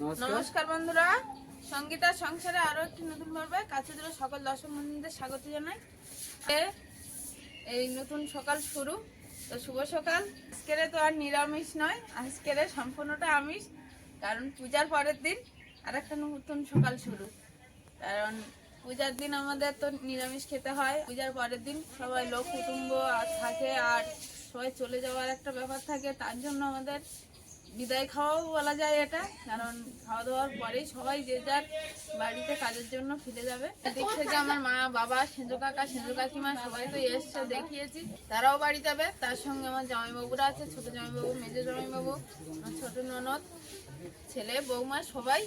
নমস্কার। বন্ধুরা। সঙ্গীতার সংসারে আরও একটি নতুন পর্বে কাছে দূরে সকল দর্শক বন্ধুদের স্বাগত জানাই। এই নতুন সকাল শুরু। তো শুভ সকাল। আজকের তো আর নিরামিষ নয়, আজকের সম্পূর্ণটা আমিষ, কারণ পূজার পরের দিন আর একটা নতুন সকাল শুরু। কারণ পূজার দিন আমাদের তো নিরামিষ খেতে হয়। পূজার পরের দিন সবাই লোক কুটুম্ব আর থাকে আর সবাই চলে যাওয়ার একটা ব্যাপার থাকে, তার জন্য আমাদের বিদায় খাওয়াও বলা যায় এটা কারণ খাওয়া দাওয়ার পরেই সবাই যে যার বাড়িতে কাজের জন্য ফিরে যাবে। এদিক থেকে আমার মা বাবা সেজু কাকা সেজু কাকিমা সবাই তো এসছে দেখিয়েছি। তারাও বাড়ি যাবে তার সঙ্গে আমার জামাইবাবুরা আছে ছোট জামাইবাবু মেজো জামাইবাবু আমার ছোট ননদ ছেলে বৌমা সবাই।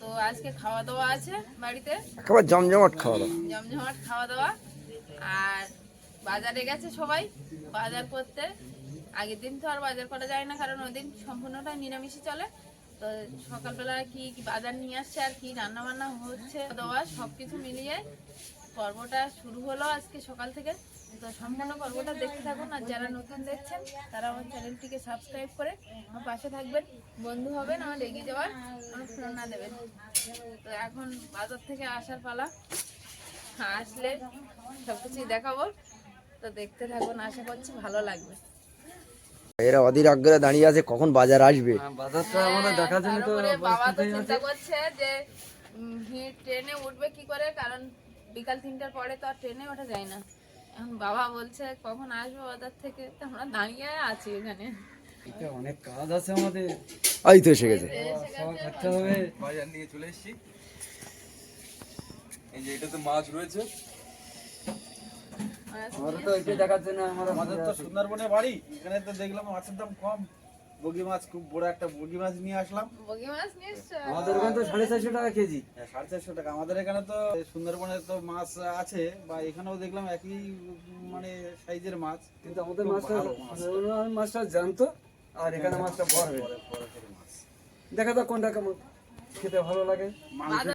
তো আজকে খাওয়া দাওয়া আছে বাড়িতে। একেবারে জমজমাট খাওয়া দাওয়া। জমজমাট খাওয়া দাওয়া। আর বাজারে গেছে সবাই বাজার করতে। আগের দিন তো আর বাজার করা যায় না, কারণ ওই দিন সম্পূর্ণটা নিরামিষই চলে। তো সকালবেলা কি কি বাজার নিয়ে আসছে আর কি রান্না বান্না হচ্ছে দেওয়া সব কিছু মিলিয়ে পর্বটা শুরু হলো আজকে সকাল থেকে। তো সম্পূর্ণ পর্বটা দেখতে থাকুন, আর যারা নতুন দেখছেন, তারা আমার চ্যানেলটিকে সাবস্ক্রাইব করে আমার পাশে থাকবেন। বন্ধু হবেন, আমার এগিয়ে যাওয়ার অনুপ্রেরণা দেবেন। তো এখন বাজার থেকে আসার পালা। আসলে সবকিছুই দেখাবো। তো দেখতে থাকুন, আশা করছি ভালো লাগবে। এরা অধীর আগ্রহে দাঁড়িয়ে আছে কখন বাজার আসবে? বাজারটা আমাদের দেখার জন্য তো বাবা তো চিন্তা করছে যে ভিড় ট্রেনে উঠবে কি করে? কারণ বিকাল তিনটার পরে তো আর ট্রেনে ওঠা যায় না। এখন বাবা বলছে কখন আসবে বাজার থেকে? তো আমরা দাঁড়িয়ে আছি এখানে। অনেক কাজ আছে আমাদের। এই তো এসে গেছে। বাজার নিয়ে চলে এসেছি। এই যে এটাতে মাছ রয়েছে। আমরা তো এটা দেখার জন্য আমরা আমাদের তো সুন্দরবনে বাড়ি এখানে তো দেখলাম মাছের দাম কম বগি মাছ খুব বড় একটা বগি মাছ নিয়ে আসলাম বগি মাছ নিয়ে এসছো? আমাদের ওখানে তো সাড়ে চারশো টাকা কেজি হ্যাঁ, সাড়ে চারশো টাকা আমাদের এখানে তো সুন্দরবনে তো মাছ আছে বা এখানেও দেখলাম একই মানে সাইজের মাছ কিন্তু আমাদের মাছটা মাছটা জানতো আর এখানে মাছটা বড় বড় মাছ দেখা যাক কোনটা কেমন খেতে ভালো লাগে বাজার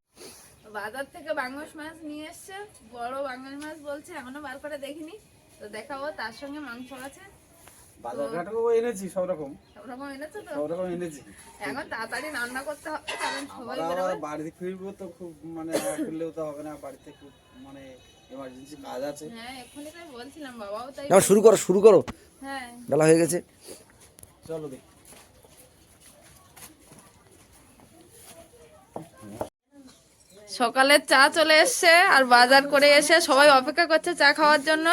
বাজার থেকে বাংলাদেশ মাছ নিয়ে এসছে। বড় বাংলাদেশ মাছ বলছে এখনও বার করে দেখিনি। তো দেখাবো তার সঙ্গে মাংস আছে। বাজার ঘাটেও এনেছি সব রকম। সব রকম এনেছো তো? সব রকম এনেছি। এখন তাড়াতাড়ি রান্না করতে হবে কারণ সবাই বেরোবে। ফিরবো তো খুব মানে ফিরলেও তো হবে না বাড়িতে খুব মানে এমার্জেন্সি কাজ আছে। হ্যাঁ তাই বলছিলাম বাবাও তাই না শুরু করো শুরু করো। হ্যাঁ। বেলা হয়ে গেছে। চলো দেখি। সকালের চা চলে এসছে আর বাজার করে এসে সবাই অপেক্ষা করছে চা খাওয়ার জন্য।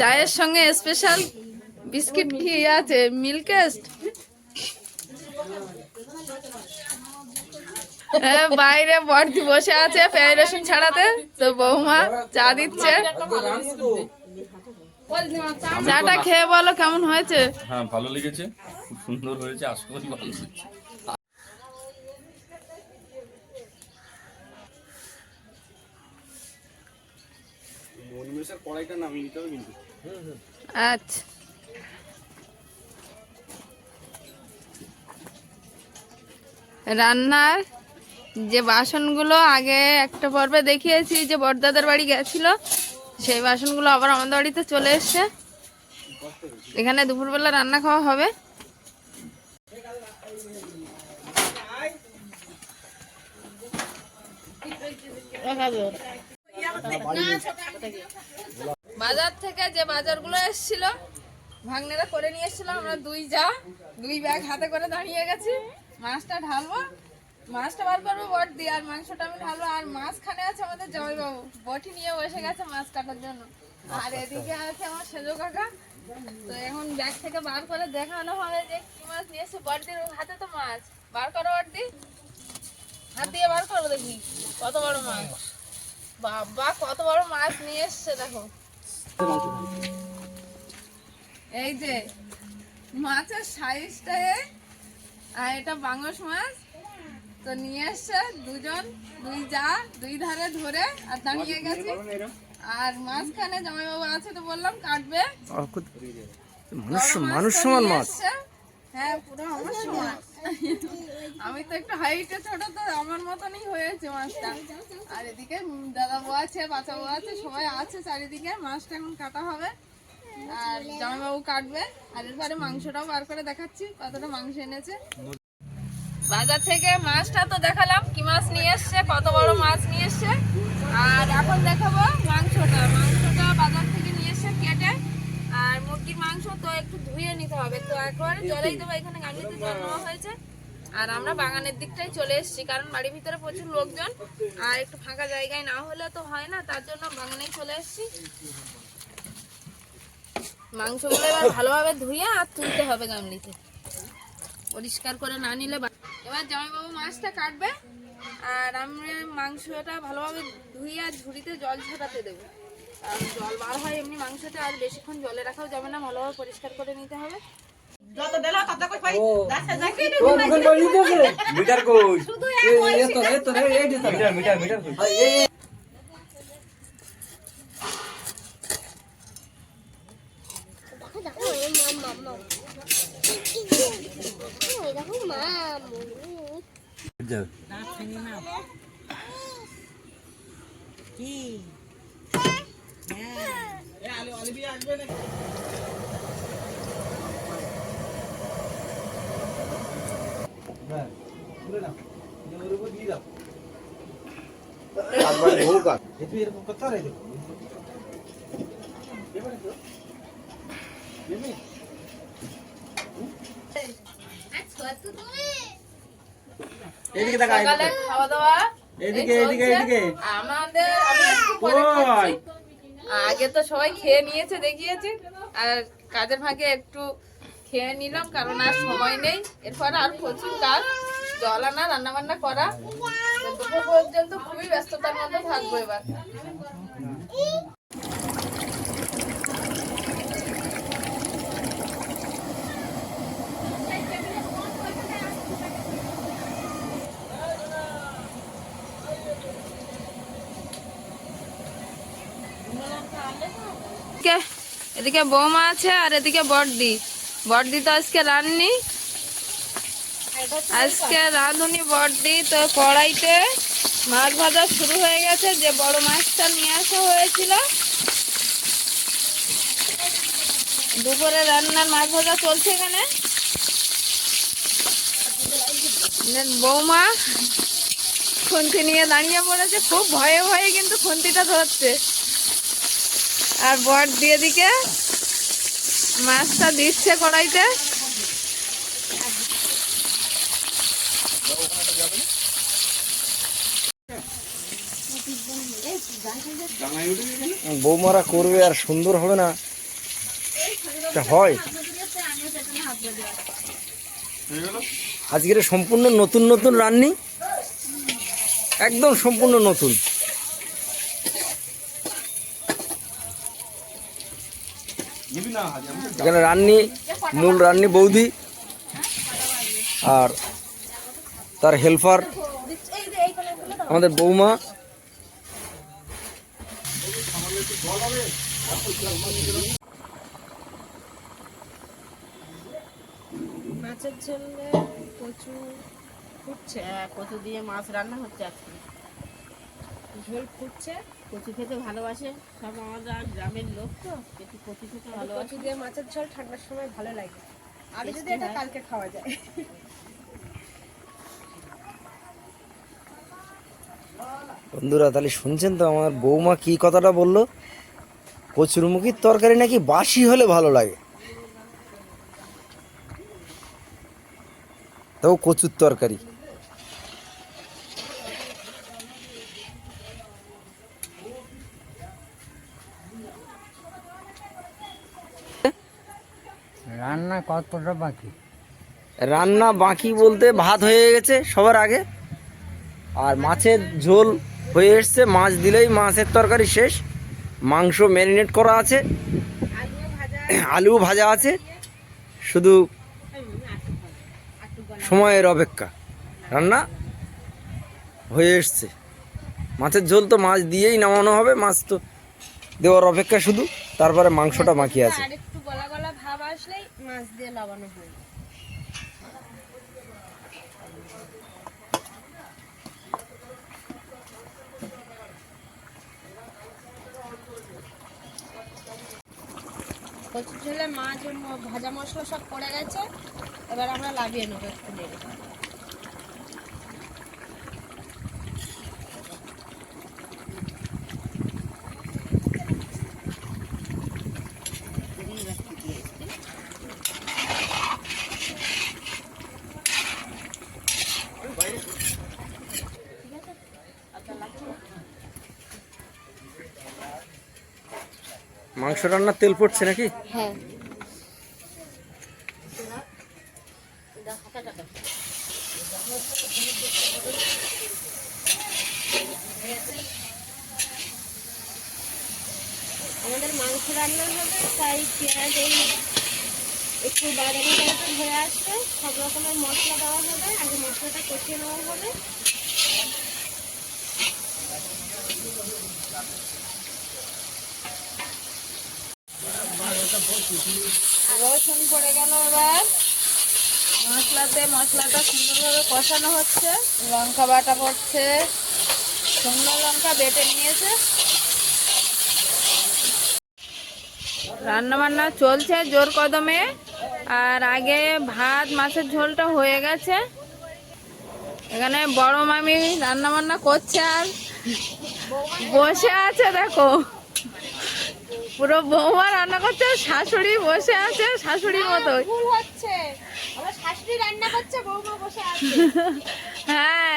চায়ের সঙ্গে স্পেশাল বিস্কিট কি আছে? মিল্কেস্ট বাইরে বর্দি বসে আছে রসুন ছাড়াতে। তো বৌমা চা দিচ্ছে। চাটা খেয়ে বলো কেমন হয়েছে? হ্যাঁ ভালো লেগেছে। খুব সুন্দর হয়েছে আশা করি ভালো হয়েছে কিন্তু। আচ্ছা। রান্নার যে বাসনগুলো আগে একটা পর্বে দেখিয়েছি, যে বড়দাদার বাড়ি গেছিল, সেই বাসনগুলো আবার আমাদের বাড়িতে চলে এসছে। এখানে দুপুরবেলা রান্না খাওয়া হবে। বাজার থেকে যে বাজারগুলো এসেছিল, ভাগ্নেরা করে নিয়ে এসেছিল, আমরা দুই যা, দুই ব্যাগ হাতে করে দাঁড়িয়ে গেছি। মাছটা ঢালবো। মাছটা বার করব বট দিয়ে আর মাংসটা আমি ঢালবো আর মাছখানে আছে আমাদের জামাইবাবু। বটি নিয়ে বসে গেছে মাছ কাটার জন্য। আর এদিকে আছে আমার সেজো কাকা। তো এখন ব্যাগ থেকে বার করে দেখানো হবে যে কি মাছ নিয়ে এসছে বড়দির হাতে তো মাছ। বার করো বড়দি হাত দিয়ে বার করো দেখি কত বড় মাছ। বাবা কত বড় মাছ নিয়ে এসছে দেখো। এই যে মাছের সাইজটা আর এটা বাংলাস মাছ। তো নিয়ে এসছে দুজন দুই যা দুই ধারে ধরে আর দাঁড়িয়ে গেছি। আর মাঝখানে জামাইবাবু আছে তো বললাম কাটবে। মানুষ মানুষ সমান মাছ। হ্যাঁ পুরো আমার সমান। আমি তো একটু হাইটে ছোট তো আমার মতনই হয়েছে মাছটা। আর এদিকে দাদা বউ আছে বাচ্চা বউ আছে সবাই আছে চারিদিকে। মাছটা এখন কাটা হবে। আর জামাইবাবু কাটবে। আর এরপরে মাংসটাও বার করে দেখাচ্ছি কতটা মাংস এনেছে। বাজার থেকে মাছটা তো দেখালাম কি মাছ নিয়ে এসছে কত বড় মাছ নিয়ে এসছে। আর এখন দেখাবো মাংসটা। মাংসটা বাজার থেকে নিয়ে এসছে কেটে আর মুরগির মাংস তো একটু ধুয়ে নিতে হবে। তো একবারে জলেই দেবো এখানে গাড়িতে জল নেওয়া হয়েছে। আর আমরা বাগানের দিকটাই চলে এসেছি কারণ বাড়ির ভিতরে প্রচুর লোকজন আর একটু ফাঁকা জায়গায় না হলে তো হয় না তার জন্য বাগানেই চলে এসেছি। মাংসগুলো এবার ভালোভাবে ধুয়ে আর তুলতে হবে গামলিতে। পরিষ্কার করে না নিলে এবার জামাইবাবু মাছটা কাটবে আর আমরা মাংসটা ভালোভাবে ধুয়ে আর ঝুড়িতে জল ঝরাতে দেবো আর জল বার হয় এমনি মাংসটা আর বেশিক্ষণ জলে রাখাও যাবে না ভালোভাবে পরিষ্কার করে নিতে হবে মিটার এরকম করতে হবে দেখো এবারে তো নেবে এদিকে দেখা সকালে খাওয়া দাওয়া এদিকে এদিকে এদিকে। আমাদের। আগে তো সবাই খেয়ে নিয়েছে দেখিয়েছে। আর কাজের ভাগে একটু খেয়ে নিলাম কারণ আর সময় নেই। এরপর আর প্রচুর কাজ। জল আনা রান্না বান্না করা দুপুর পর্যন্ত খুবই ব্যস্ততার মধ্যে থাকব এবার। এদিকে এদিকে বৌমা আছে আর এদিকে বড়দি। বড়দি তো আজকে রাননি আজকে রাঁধুনি বড়দি। তো কড়াইতে মাছ ভাজা শুরু হয়ে গেছে। যে বড় মাছটা নিয়ে আসা হয়েছিল, দুপুরে রান্নার মাছ ভাজা চলছে এখানে। বৌমা খুন্তি নিয়ে দাঁড়িয়ে পড়েছে। খুব ভয়ে ভয়ে কিন্তু খুন্তিটা ধরছে। আর বট দিয়ে দিকে মাছটা দিচ্ছে কড়াইতে। বৌমারা করবে আর সুন্দর হবে না। হয়। আজকের সম্পূর্ণ নতুন নতুন রান্নি। একদম সম্পূর্ণ নতুন। এখানে রান্নি মূল রান্নি বৌদি আর তার হেল্পার আমাদের বৌমা। মাছের ঝোলে কচু ফুটছে কচু দিয়ে মাছ রান্না হচ্ছে আজকে। ঝোল ফুটছে কচু খেতে ভালোবাসে সব আমাদের গ্রামের লোক তো একটু কচু খেতে ভালোবাসে। কচু দিয়ে মাছের ঝোল ঠান্ডার সময় ভালো লাগে। আর যদি এটা কালকে খাওয়া যায়। বন্ধুরা তাহলে শুনছেন তো আমার বৌমা কি কথাটা বলল? কচুরমুখির তরকারি নাকি বাসি হলে ভালো লাগে? তাও কচুর তরকারি। রান্না কতটা বাকি। রান্না বাকি বলতে ভাত হয়ে গেছে সবার আগে। আর মাছের ঝোল হয়ে এসছে মাছ দিলেই মাছের তরকারি শেষ। মাংস ম্যারিনেট করা আছে আলু ভাজা আছে শুধু সময়ের অপেক্ষা। রান্না হয়ে এসছে। মাছের ঝোল তো মাছ দিয়েই নামানো হবে মাছ তো দেওয়ার অপেক্ষা শুধু তারপরে মাংসটা বাকি আছে। আসলেই মাছ দিয়ে লাগানো হয়। কচুর ঝোলে মাছ ভাজা মশলা সব পড়ে গেছে, এবার আমরা লাগিয়ে নেব একটু দেরি মাংস রান্নার তেল পড়ছে নাকি? হ্যাঁ। আমাদের মাংস রান্না তাই এই একটু হয়ে সব রকমের মশলা দেওয়া হবে, আগে মশলাটা কষিয়ে নেওয়া হবে। রসুন পড়ে গেল এবার। মশলাতে, মশলাটা সুন্দরভাবে কষানো হচ্ছে। লঙ্কা বাটা পড়ছে। শুকনো লঙ্কা বেটে নিয়েছে। রান্না বান্না চলছে জোর কদমে। আর আগে ভাত, মাছের ঝোলটা হয়ে গেছে। এখানে বড় মামি রান্নাবান্না করছে আর বসে আছে, দেখো। পুরো বৌমা রান্না করছে শাশুড়ি বসে আছে শাশুড়ির মতো ভুল হচ্ছে। আমার শাশুড়ি রান্না করছে বৌমা বসে আছে। হ্যাঁ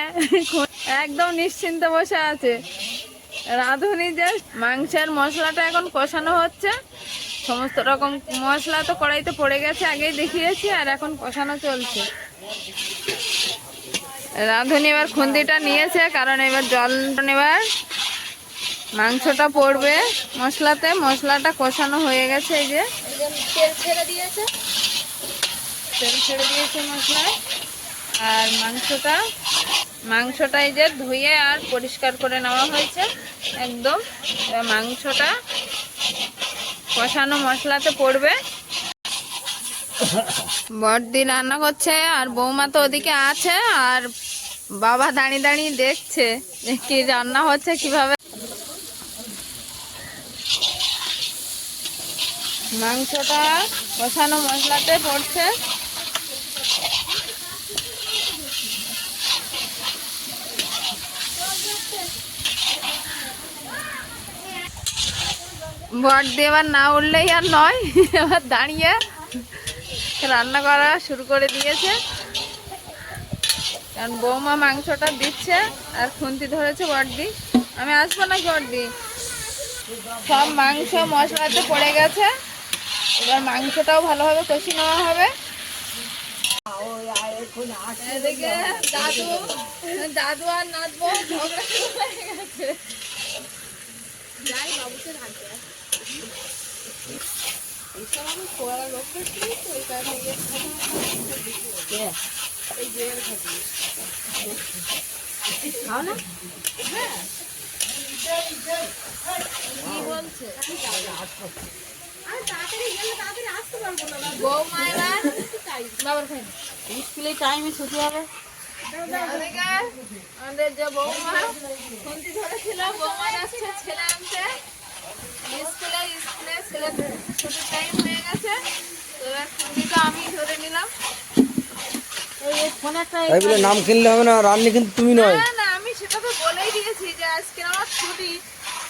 একদম নিশ্চিন্তে বসে আছে। রাঁধুনি যে মাংসের মশলাটা এখন কষানো হচ্ছে। সমস্ত রকম মশলা তো কড়াইতে পড়ে গেছে আগেই দেখিয়েছি আর এখন কষানো চলছে। রাঁধুনি এবার খুন্দিটা নিয়েছে কারণ এবার জল এবার মাংসটা পড়বে মশলাতে মশলাটা কষানো হয়ে গেছে এই যে। তেল ছেড়ে দিয়েছে। তেল ছেড়ে দিয়েছে মশলায়। আর মাংসটা মাংসটা এই যে ধুয়ে আর পরিষ্কার করে নেওয়া হয়েছে একদম। মাংসটা কষানো মশলাতে পড়বে। বড়দি রান্না করছে আর বৌমা তো ওদিকে আছে আর বাবা দাঁড়িয়ে দাঁড়িয়ে দেখছে কি রান্না হচ্ছে কীভাবে মাংসটা কষানো মশলাতে পড়ছে। বট এবার না উঠলেই আর নয়, এবার দাঁড়িয়ে রান্না করা শুরু করে দিয়েছে। কারণ বৌমা মাংসটা দিচ্ছে আর খুন্তি ধরেছে বড়দি আমি আসব না বড়দি সব মাংস মশলাতে পড়ে গেছে। এবার মাংসটাও ভালোভাবে কষি নেওয়া হবে। দাদু দাদু আর নাচবো হয়ে। খাও না? হ্যাঁ। স্কুলে টাইমে ছুটি হবে আমাদের যে স্কুলে স্কুলে ছুটির টাইম হয়ে গেছে এবার আমি ধরে নিলাম নাম কিনলে হবে না, রান্নি কিন্তু তুমি নয়। না না, আমি সেটা তো বলেই দিয়েছি যে আজকে আমার ছুটি।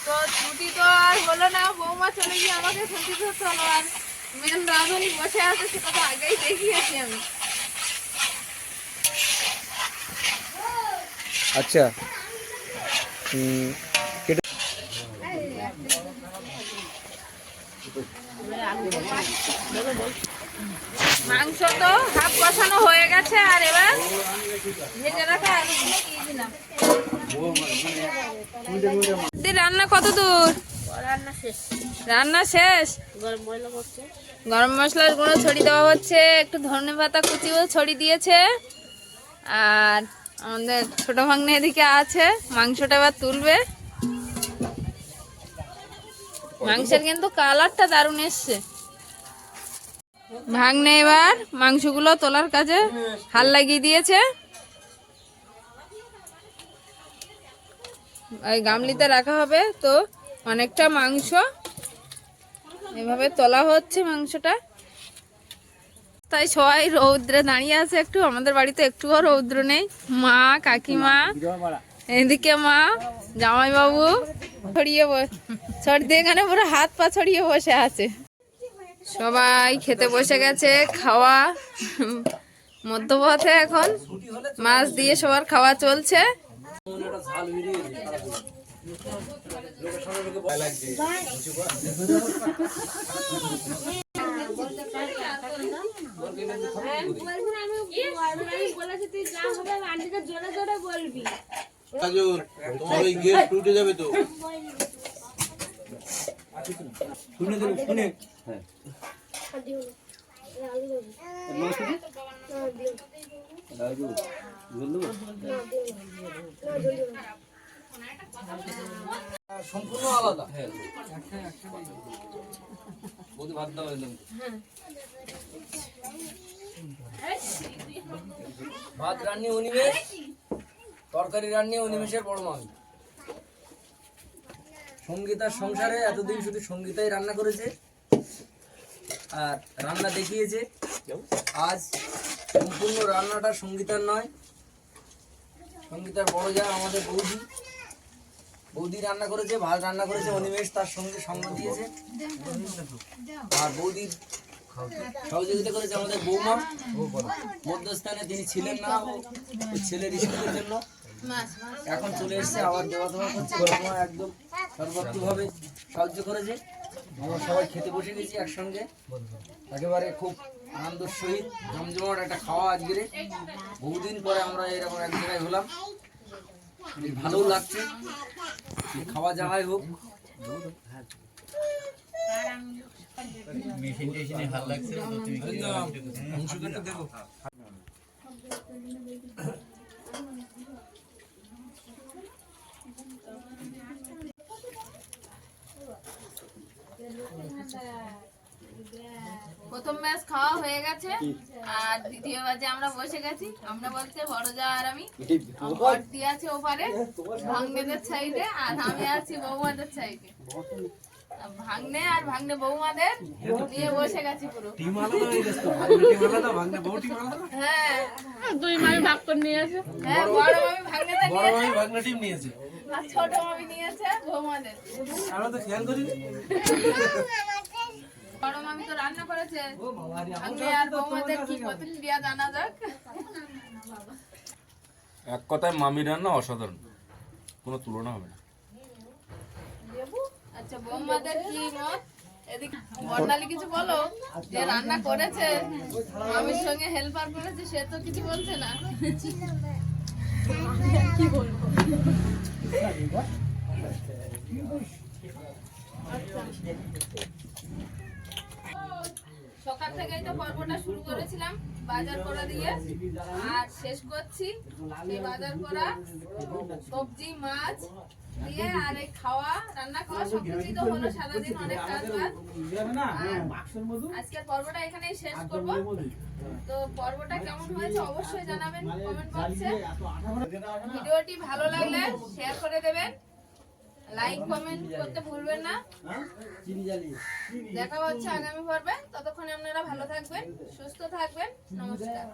তো ছুটি তো আর হলো না। বৌমা চলে গিয়ে আমাকে খুন্তি ধরতে হলো আর মেন রাঁধুনি বসে আছে সেটা তো আগেই দেখিয়েছি আমি। আচ্ছা। মাংস তো হাফ কষানো হয়ে গেছে আর এবার ভেজে রাখা আলুগুলো দিয়ে দিলাম রান্না কত দূর? রান্না শেষ। গরম মশলার গুঁড়ো ছড়িয়ে দেওয়া হচ্ছে একটু ধনে পাতা কুচিও ছড়িয়ে দিয়েছে। আর আমাদের ছোট ভাগ্নে এদিকে আছে মাংসটা এবার তুলবে। মাংসের কিন্তু কালারটা দারুণ এসছে। ভাগ্নে এবার মাংসগুলো তোলার কাজে হাল লাগিয়ে দিয়েছে। ওই গামলিতে রাখা হবে তো অনেকটা মাংস। এভাবে তোলা হচ্ছে মাংসটা। তাই সবাই রৌদ্রে দাঁড়িয়ে আছে একটু। আমাদের বাড়িতে একটুও রৌদ্র নেই। মা, কাকিমা, এদিকে মা, জামাইবাবু, ছড়িয়ে ছড়িয়ে এখানে পুরো হাত পা ছড়িয়ে বসে আছে। সবাই খেতে বসে গেছে, খাওয়া মধ্যপথে এখন। মাছ দিয়ে সবার খাওয়া চলছে। তোমার ওই গেট উঠে যাবে তো শুনে। দেবে শুনে। সম্পূর্ণ আলাদা। বৌদি। ভাত ভাত রান্নি অনিমেষ, তরকারি রান্নি অনিমেষের বড় মামি। সঙ্গীতার সংসারে এতদিন শুধু সঙ্গীতাই রান্না করেছে আর রান্না দেখিয়েছে। আজ সম্পূর্ণ রান্নাটা সঙ্গীতার নয়। সঙ্গীতার বড় যা আমাদের বৌদি। বৌদি রান্না করেছে, ভাত রান্না করেছে, অনিমেষ তার সঙ্গে সঙ্গ দিয়েছে। আর বৌদির সহযোগিতা করেছে আমাদের বৌমা। মধ্যস্থানে তিনি ছিলেন না ছেলের স্কুলের জন্য। এখন চলে এসেছে, আবার দেওয়া দেওয়া করছে, বৌমা একদম সর্বাত্মকভাবে সাহায্য করেছে। আমরা সবাই খেতে বসে গেছি একসঙ্গে। একেবারে খুব আনন্দের সহিত জমজমাট একটা খাওয়া আজকের। বহুদিন পরে আমরা এরকম এক জায়গায় হলাম। ভালোও লাগছে। খাওয়া যাওয়াই হোক। প্রথম খাওয়া হয়ে গেছে। আর দ্বিতীয় ম্যাচে আমরা বসে গেছি। আমরা বলতে বড় যা আর আমি দিয়ে আছে ওপারে ভাগ্নেদের সাইডে আর আমি আছি বৌমাদের সাইডে। ভাগ্নে আর ভাগ্নে বৌমাদের নিয়ে বসে গেছি পুরো। হয়ে ভাঙনা হ্যাঁ। দুই মামি ভাগ করে নিয়ে আসো। হ্যাঁ বড় মামি নিয়েছে ভাঙনা টিম নিয়েছে। আর ছোট মামি নিয়েছে বৌমাদের। আমরা তো খেয়াল করি বড় মামি তো রান্না করেছে। ভাগ্নে আর বৌমাদের কি প্রতিক্রিয়া জানা যাক? এক কথায় মামির রান্না অসাধারণ। কোনো তুলনা হবে না। আচ্ছা বৌমাদের কি মত? এদিকে বর্ণালী কিছু বলো? যে রান্না করেছে মামির সঙ্গে হেল্পার করেছে সে তো কিছু বলছে না। সকাল থেকেই তো পর্বটা শুরু করেছিলাম, বাজার করা দিয়ে। আর শেষ করছি সেই বাজার করা সবজি, মাছ দিয়ে আর এই খাওয়া, রান্না খাওয়া সব কিছুই তো হলো সারাদিন অনেক কাজ আজকের পর্বটা এখানেই শেষ করব। তো পর্বটা কেমন হয়েছে অবশ্যই জানাবেন কমেন্ট বক্সে। ভিডিওটি ভালো লাগলে শেয়ার করে দেবেন। লাইক কমেন্ট করতে ভুলবেন না। দেখা হচ্ছে আগামী পর্বে। ততক্ষণে আপনারা ভালো থাকবেন, সুস্থ থাকবেন। নমস্কার।